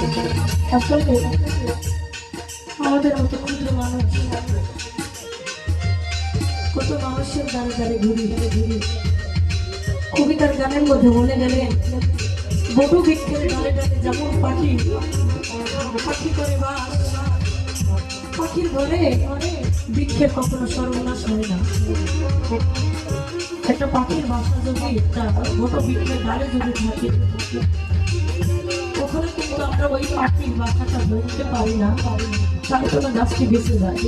আসলে আমাদের মতো ক্ষুদ্র মানুষ কত মানুষের দ্বারে দ্বারে ঘুরি ঘুরি কবিতার গানের মধ্যে বলে গেলেন বটু বৃক্ষের ডালে ডালে যেমন পাখি পাখি করে বাস, পাখির ঘরে বৃক্ষের কখনো সর্বনাশ হয় না। একটা পাখির বাসা যদি একটা বট বৃক্ষের ডালে যদি থাকে ওই পাখির বাসাটা ধরতে পারি না তাহলে কোনো গাছটি বেঁচে যায়।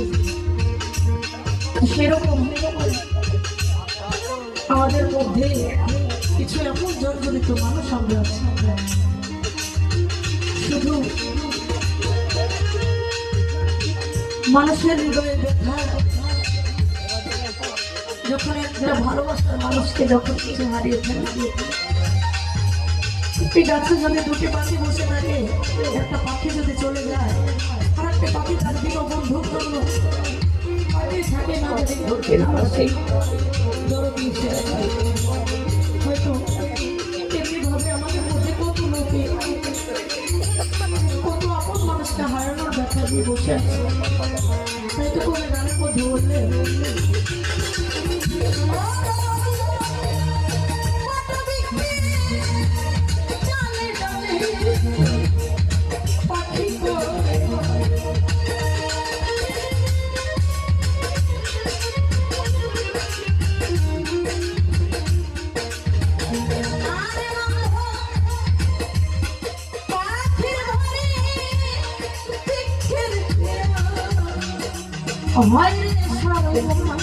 সেরকম আমাদের মধ্যে কিছু এমন জর্জরিত মানুষ আমরা শুধু মানুষের হৃদয়ে ব্যথা। যখন একটা ভালোবাসার মানুষকে যখন কিছু হারিয়ে ফেলে একটি গাছে যদি দুটি পাখি বসে থাকে, একটা পাখি যদি চলে যায় আর একটা পাখি তার দিন পাখি থাকে না সেই হয়তো আমাদের কত কত আপন মানুষকে হারানোর ব্যথা দিয়ে বসে আছে। Oh my goodness.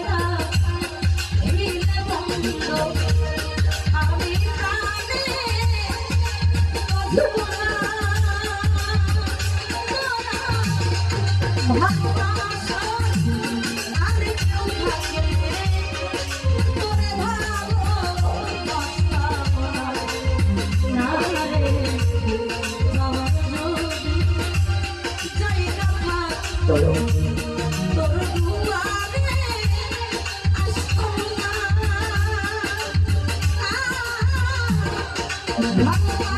ভালোবাসা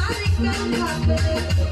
আর কেউ থাকে